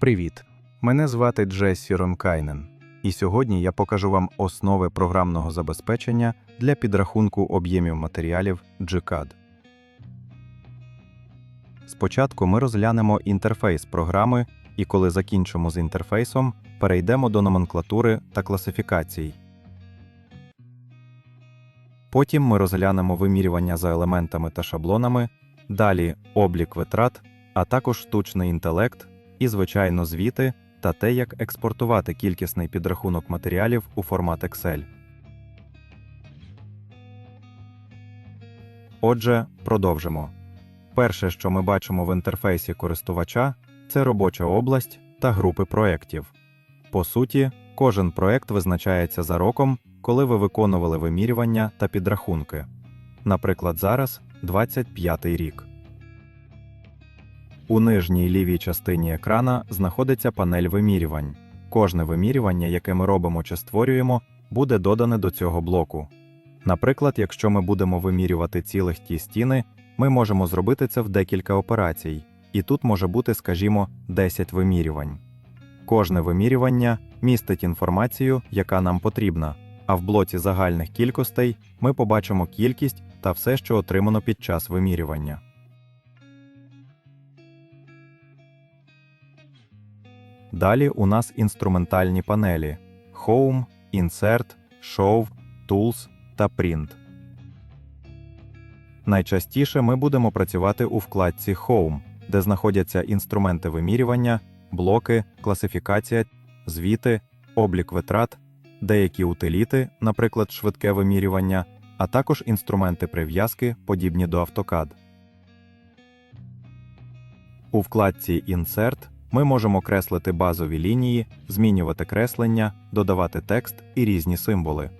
Привіт! Мене звати Джессі Ронкайнен, і сьогодні я покажу вам основи програмного забезпечення для підрахунку об'ємів матеріалів GCAD. Спочатку ми розглянемо інтерфейс програми, і коли закінчимо з інтерфейсом, перейдемо до номенклатури та класифікацій. Потім ми розглянемо вимірювання за елементами та шаблонами, далі облік витрат, а також штучний інтелект і, звичайно, звіти та те, як експортувати кількісний підрахунок матеріалів у формат Excel. Отже, продовжимо. Перше, що ми бачимо в інтерфейсі користувача, це робоча область та групи проєктів. По суті, кожен проєкт визначається за роком, коли ви виконували вимірювання та підрахунки. Наприклад, зараз 25 рік. У нижній лівій частині екрана знаходиться панель вимірювань. Кожне вимірювання, яке ми робимо чи створюємо, буде додане до цього блоку. Наприклад, якщо ми будемо вимірювати цілих ті стіни, ми можемо зробити це в декілька операцій, і тут може бути, скажімо, 10 вимірювань. Кожне вимірювання містить інформацію, яка нам потрібна, а в блоці загальних кількостей ми побачимо кількість та все, що отримано під час вимірювання. Далі у нас інструментальні панелі Home, Insert, Show, Tools та Print. Найчастіше ми будемо працювати у вкладці Home, де знаходяться інструменти вимірювання, блоки, класифікація, звіти, облік витрат, деякі утиліти, наприклад, швидке вимірювання, а також інструменти прив'язки, подібні до AutoCAD. У вкладці Insert ми можемо креслити базові лінії, змінювати креслення, додавати текст і різні символи.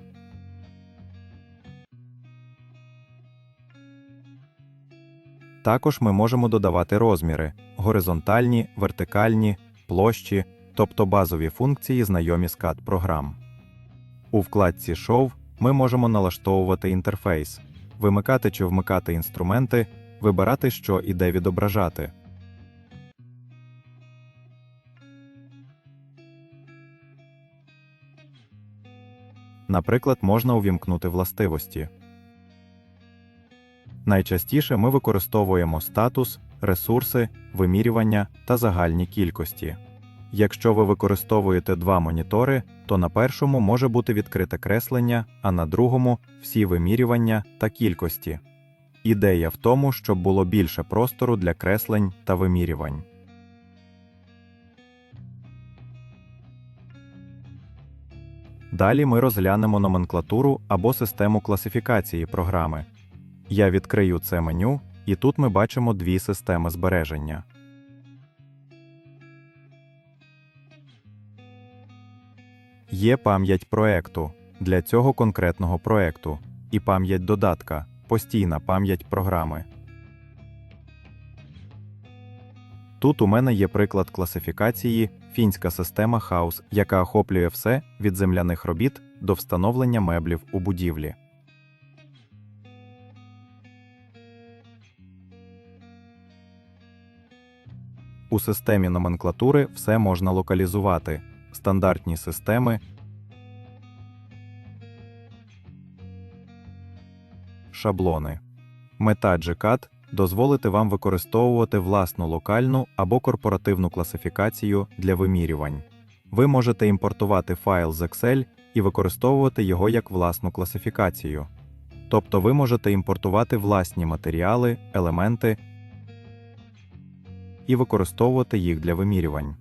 Також ми можемо додавати розміри горизонтальні, вертикальні, площі, тобто базові функції, знайомі з CAD програм. У вкладці Show ми можемо налаштовувати інтерфейс, вимикати чи вмикати інструменти, вибирати, що і де відображати. Наприклад, можна увімкнути властивості. Найчастіше ми використовуємо статус, ресурси, вимірювання та загальні кількості. Якщо ви використовуєте два монітори, то на першому може бути відкрите креслення, а на другому всі вимірювання та кількості. Ідея в тому, щоб було більше простору для креслень та вимірювань. Далі ми розглянемо номенклатуру або систему класифікації програми. Я відкрию це меню, і тут ми бачимо дві системи збереження. Є пам'ять проекту для цього конкретного проекту і пам'ять додатка, постійна пам'ять програми. Тут у мене є приклад класифікації фінська система Хаус, яка охоплює все від земляних робіт до встановлення меблів у будівлі. У системі номенклатури все можна локалізувати. Стандартні системи, шаблони. Мета GCAD – дозволити вам використовувати власну локальну або корпоративну класифікацію для вимірювань. Ви можете імпортувати файл з Excel і використовувати його як власну класифікацію. Тобто ви можете імпортувати власні матеріали, елементи і використовувати їх для вимірювань.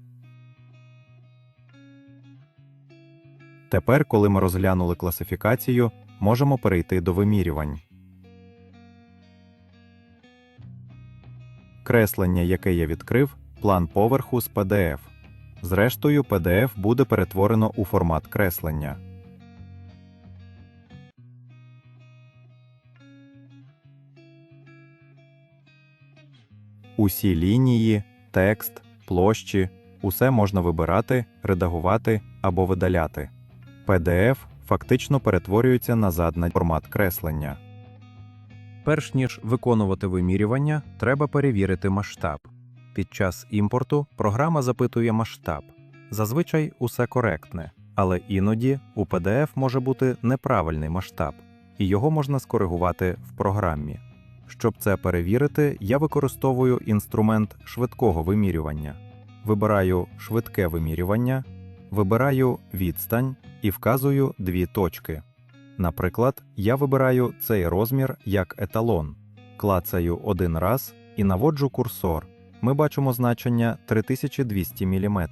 Тепер, коли ми розглянули класифікацію, можемо перейти до вимірювань. Креслення, яке я відкрив, план поверху з PDF. Зрештою, PDF буде перетворено у формат креслення. Усі лінії, текст, площі усе можна вибирати, редагувати або видаляти. PDF фактично перетворюється назад на формат креслення. Перш ніж виконувати вимірювання, треба перевірити масштаб. Під час імпорту програма запитує масштаб. Зазвичай усе коректне, але іноді у PDF може бути неправильний масштаб, і його можна скоригувати в програмі. Щоб це перевірити, я використовую інструмент швидкого вимірювання. Вибираю швидке вимірювання, вибираю відстань і вказую дві точки. Наприклад, я вибираю цей розмір як еталон, клацаю один раз і наводжу курсор. Ми бачимо значення 3200 мм.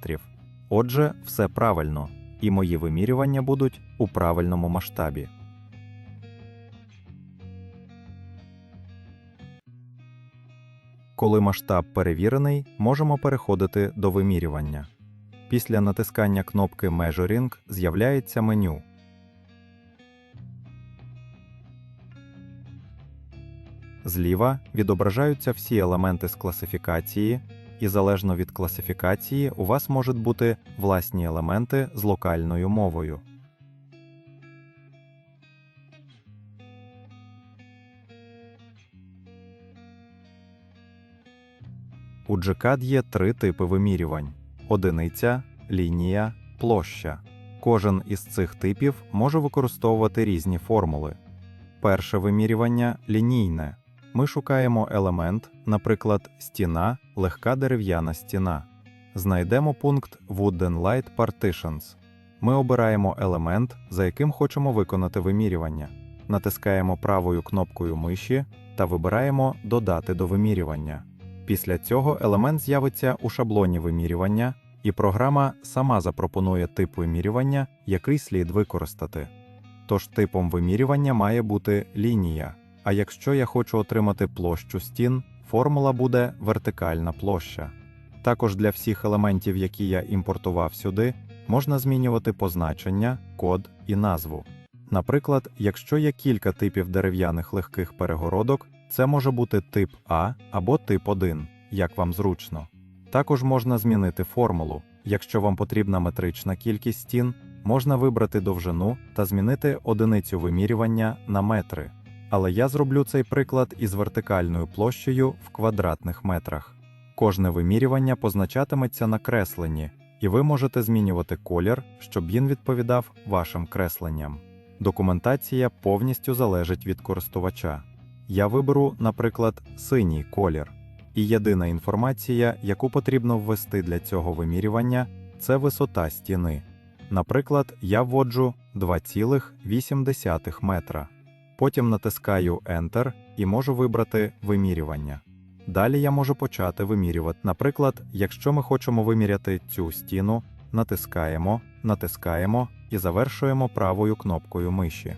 Отже, все правильно, і мої вимірювання будуть у правильному масштабі. Коли масштаб перевірений, можемо переходити до вимірювання. Після натискання кнопки Measuring з'являється меню. Зліва відображаються всі елементи з класифікації, і залежно від класифікації у вас можуть бути власні елементи з локальною мовою. У GCAD є три типи вимірювань: одиниця, лінія, площа. Кожен із цих типів може використовувати різні формули. Перше вимірювання лінійне. Ми шукаємо елемент, наприклад, стіна, легка дерев'яна стіна. Знайдемо пункт Wooden Light Partitions. Ми обираємо елемент, за яким хочемо виконати вимірювання. Натискаємо правою кнопкою миші та вибираємо Додати до вимірювання. Після цього елемент з'явиться у шаблоні вимірювання, і програма сама запропонує тип вимірювання, який слід використати. Тож типом вимірювання має бути лінія. А якщо я хочу отримати площу стін, формула буде вертикальна площа. Також для всіх елементів, які я імпортував сюди, можна змінювати позначення, код і назву. Наприклад, якщо є кілька типів дерев'яних легких перегородок, це може бути тип А або тип 1, як вам зручно. Також можна змінити формулу. Якщо вам потрібна метрична кількість стін, можна вибрати довжину та змінити одиницю вимірювання на метри. Але я зроблю цей приклад із вертикальною площею в квадратних метрах. Кожне вимірювання позначатиметься на кресленні, і ви можете змінювати колір, щоб він відповідав вашим кресленням. Документація повністю залежить від користувача. Я виберу, наприклад, синій колір. І єдина інформація, яку потрібно ввести для цього вимірювання, це висота стіни. Наприклад, я вводжу 2,8 метра. Потім натискаю Enter і можу вибрати вимірювання. Далі я можу почати вимірювати. Наприклад, якщо ми хочемо виміряти цю стіну, натискаємо, натискаємо і завершуємо правою кнопкою миші.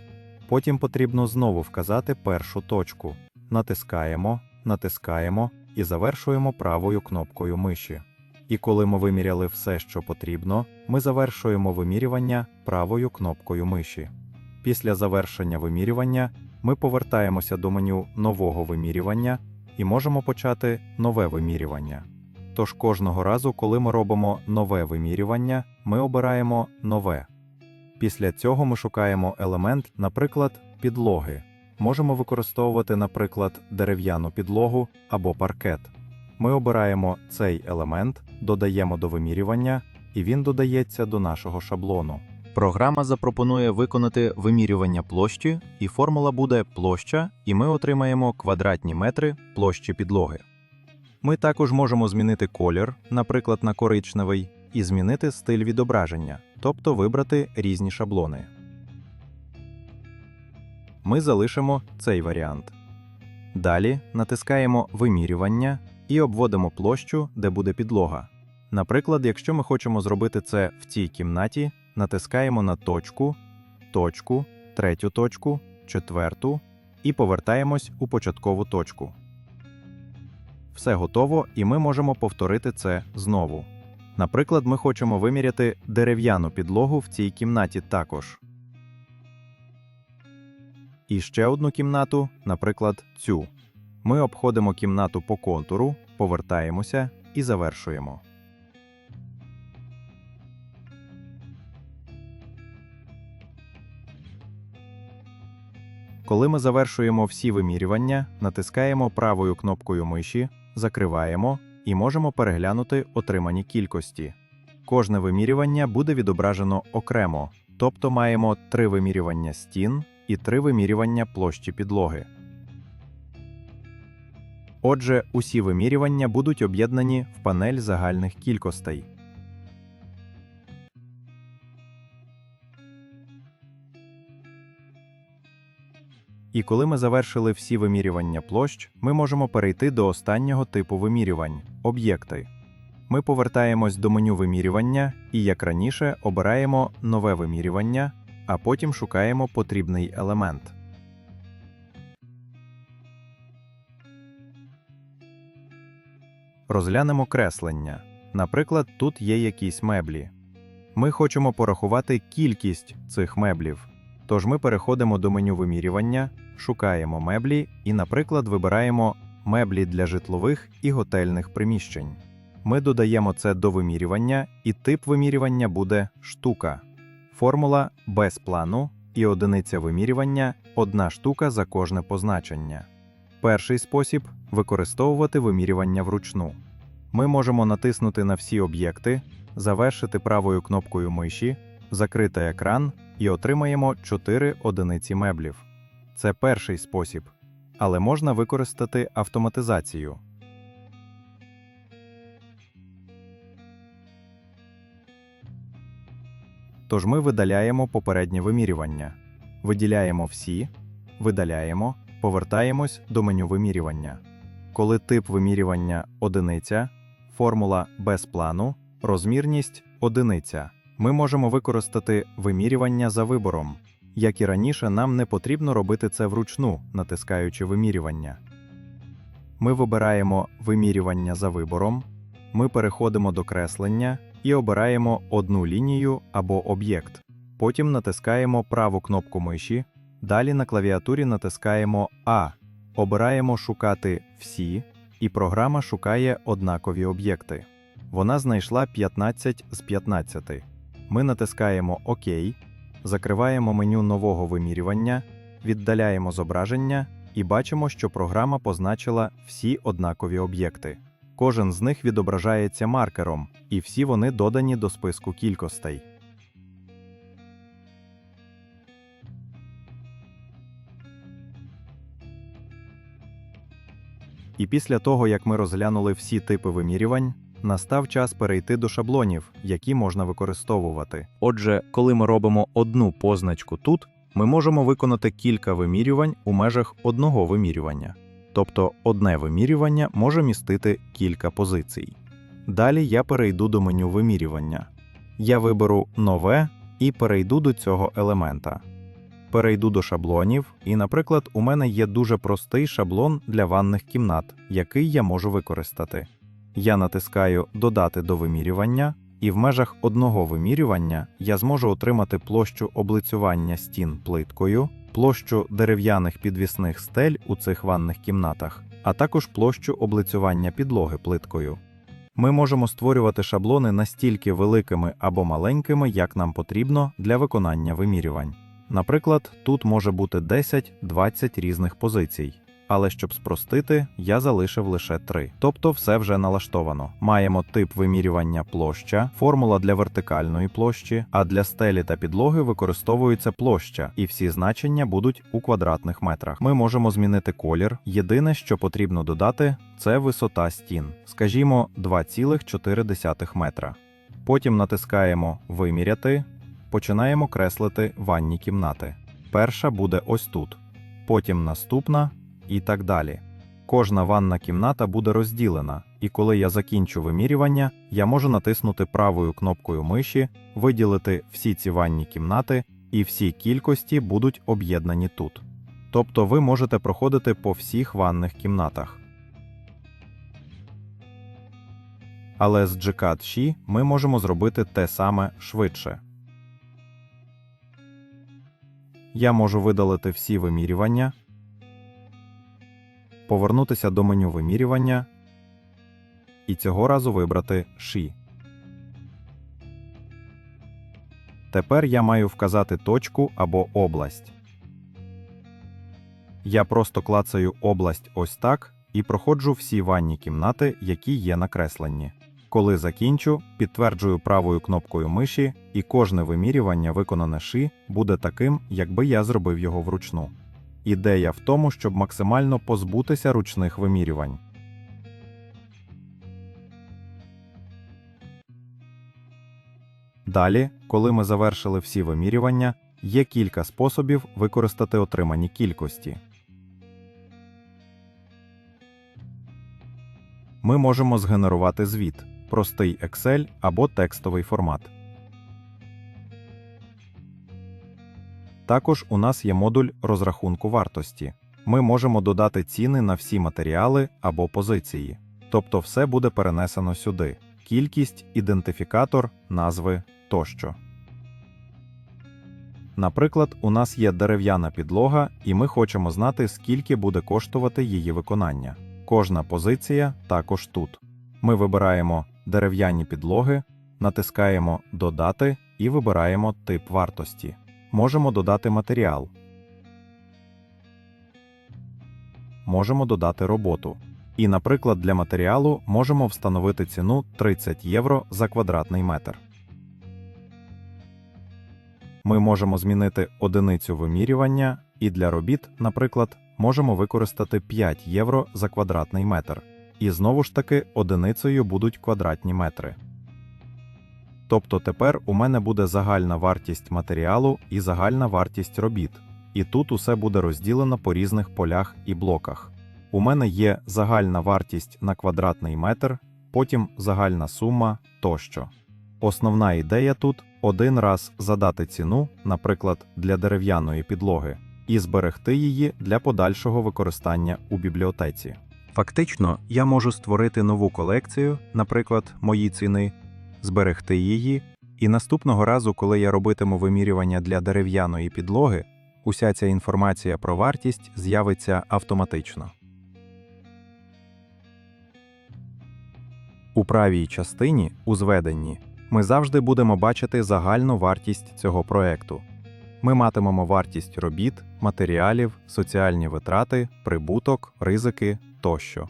Потім потрібно знову вказати першу точку. Натискаємо, натискаємо і завершуємо правою кнопкою миші. І коли ми виміряли все, що потрібно, ми завершуємо вимірювання правою кнопкою миші. Після завершення вимірювання ми повертаємося до меню нового вимірювання і можемо почати нове вимірювання. Тож кожного разу, коли ми робимо нове вимірювання, ми обираємо нове. Після цього ми шукаємо елемент, наприклад, підлоги. Можемо використовувати, наприклад, дерев'яну підлогу або паркет. Ми обираємо цей елемент, додаємо до вимірювання, і він додається до нашого шаблону. Програма запропонує виконати вимірювання площі, і формула буде площа, і ми отримаємо квадратні метри площі підлоги. Ми також можемо змінити колір, наприклад, на коричневий, і змінити стиль відображення, тобто вибрати різні шаблони. Ми залишимо цей варіант. Далі натискаємо Вимірювання і обводимо площу, де буде підлога. Наприклад, якщо ми хочемо зробити це в цій кімнаті, натискаємо на точку, точку, третю точку, четверту і повертаємось у початкову точку. Все готово, і ми можемо повторити це знову. Наприклад, ми хочемо виміряти дерев'яну підлогу в цій кімнаті також. І ще одну кімнату, наприклад, цю. Ми обходимо кімнату по контуру, повертаємося і завершуємо. Коли ми завершуємо всі вимірювання, натискаємо правою кнопкою миші, закриваємо і можемо переглянути отримані кількості. Кожне вимірювання буде відображено окремо, тобто маємо три вимірювання стін і три вимірювання площі підлоги. Отже, усі вимірювання будуть об'єднані в панель загальних кількостей. І коли ми завершили всі вимірювання площ, ми можемо перейти до останнього типу вимірювань об'єкти. Ми повертаємось до меню вимірювання і, як раніше, обираємо нове вимірювання, а потім шукаємо потрібний елемент. Розглянемо креслення. Наприклад, тут є якісь меблі. Ми хочемо порахувати кількість цих меблів. Тож ми переходимо до меню вимірювання, шукаємо меблі і, наприклад, вибираємо меблі для житлових і готельних приміщень. Ми додаємо це до вимірювання, і тип вимірювання буде штука. Формула без плану і одиниця вимірювання одна штука за кожне позначення. Перший спосіб використовувати вимірювання вручну. Ми можемо натиснути на всі об'єкти, завершити правою кнопкою миші, закрити екран і отримаємо 4 одиниці меблів. Це перший спосіб, але можна використати автоматизацію. Тож ми видаляємо попереднє вимірювання, виділяємо всі, видаляємо, повертаємось до меню вимірювання. Коли тип вимірювання одиниця, формула без плану, розмірність одиниця, ми можемо використати вимірювання за вибором. Як і раніше, нам не потрібно робити це вручну, натискаючи вимірювання. Ми вибираємо вимірювання за вибором, ми переходимо до креслення і обираємо одну лінію або об'єкт. Потім натискаємо праву кнопку миші, далі на клавіатурі натискаємо А, обираємо Шукати всі, і програма шукає однакові об'єкти. Вона знайшла 15 з 15. Ми натискаємо ОК, закриваємо меню нового вимірювання, віддаляємо зображення і бачимо, що програма позначила всі однакові об'єкти. Кожен з них відображається маркером, і всі вони додані до списку кількостей. І після того, як ми розглянули всі типи вимірювань, настав час перейти до шаблонів, які можна використовувати. Отже, коли ми робимо одну позначку тут, ми можемо виконати кілька вимірювань у межах одного вимірювання. Тобто одне вимірювання може містити кілька позицій. Далі я перейду до меню вимірювання. Я виберу нове і перейду до цього елемента. Перейду до шаблонів, і, наприклад, у мене є дуже простий шаблон для ванних кімнат, який я можу використати. Я натискаю Додати до вимірювання, і в межах одного вимірювання я зможу отримати площу облицювання стін плиткою, площу дерев'яних підвісних стель у цих ванних кімнатах, а також площу облицювання підлоги плиткою. Ми можемо створювати шаблони настільки великими або маленькими, як нам потрібно для виконання вимірювань. Наприклад, тут може бути 10-20 різних позицій. Але щоб спростити, я залишив лише три. Тобто все вже налаштовано. Маємо тип вимірювання площа, формула для вертикальної площі, а для стелі та підлоги використовується площа, і всі значення будуть у квадратних метрах. Ми можемо змінити колір. Єдине, що потрібно додати, це висота стін, скажімо, 2,4 метра. Потім натискаємо Виміряти, починаємо креслити ванні кімнати. Перша буде ось тут, потім наступна і так далі. Кожна ванна кімната буде розділена, і коли я закінчу вимірювання, я можу натиснути правою кнопкою миші, виділити всі ці ванні кімнати, і всі кількості будуть об'єднані тут. Тобто ви можете проходити по всіх ванних кімнатах. Але з GCAD Ші ми можемо зробити те саме швидше. Я можу видалити всі вимірювання, повернутися до меню вимірювання і цього разу вибрати Ші. Тепер я маю вказати точку або область. Я просто клацаю область ось так, і проходжу всі ванні кімнати, які є накреслені. Коли закінчу, підтверджую правою кнопкою миші, і кожне вимірювання, виконане ши, буде таким, якби я зробив його вручну. Ідея в тому, щоб максимально позбутися ручних вимірювань. Далі, коли ми завершили всі вимірювання, є кілька способів використати отримані кількості. Ми можемо згенерувати звіт, простий Excel або текстовий формат. Також у нас є модуль розрахунку вартості. Ми можемо додати ціни на всі матеріали або позиції. Тобто все буде перенесено сюди: кількість, ідентифікатор, назви тощо. Наприклад, у нас є дерев'яна підлога, і ми хочемо знати, скільки буде коштувати її виконання. Кожна позиція також тут. Ми вибираємо дерев'яні підлоги, натискаємо Додати і вибираємо тип вартості. Можемо додати матеріал. Можемо додати роботу. І, наприклад, для матеріалу можемо встановити ціну 30 євро за квадратний метр. Ми можемо змінити одиницю вимірювання, і для робіт, наприклад, можемо використати 5 євро за квадратний метр. І знову ж таки одиницею будуть квадратні метри. Тобто тепер у мене буде загальна вартість матеріалу і загальна вартість робіт. І тут усе буде розділено по різних полях і блоках. У мене є загальна вартість на квадратний метр, потім загальна сума тощо. Основна ідея тут один раз задати ціну, наприклад, для дерев'яної підлоги, і зберегти її для подальшого використання у бібліотеці. Фактично, я можу створити нову колекцію, наприклад, мої ціни, зберегти її, і наступного разу, коли я робитиму вимірювання для дерев'яної підлоги, уся ця інформація про вартість з'явиться автоматично. У правій частині, у зведенні, ми завжди будемо бачити загальну вартість цього проекту. Ми матимемо вартість робіт, матеріалів, соціальні витрати, прибуток, ризики тощо.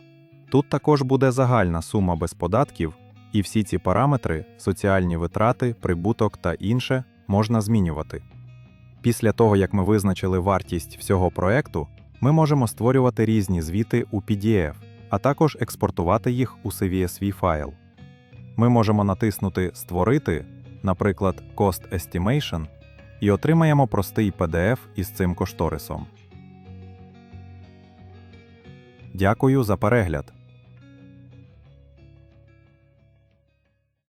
Тут також буде загальна сума без податків, і всі ці параметри соціальні витрати, прибуток та інше можна змінювати. Після того, як ми визначили вартість всього проекту, ми можемо створювати різні звіти у PDF, а також експортувати їх у CVSV файл. Ми можемо натиснути Створити, наприклад, Cost Estimation, і отримаємо простий PDF із цим кошторисом. Дякую за перегляд!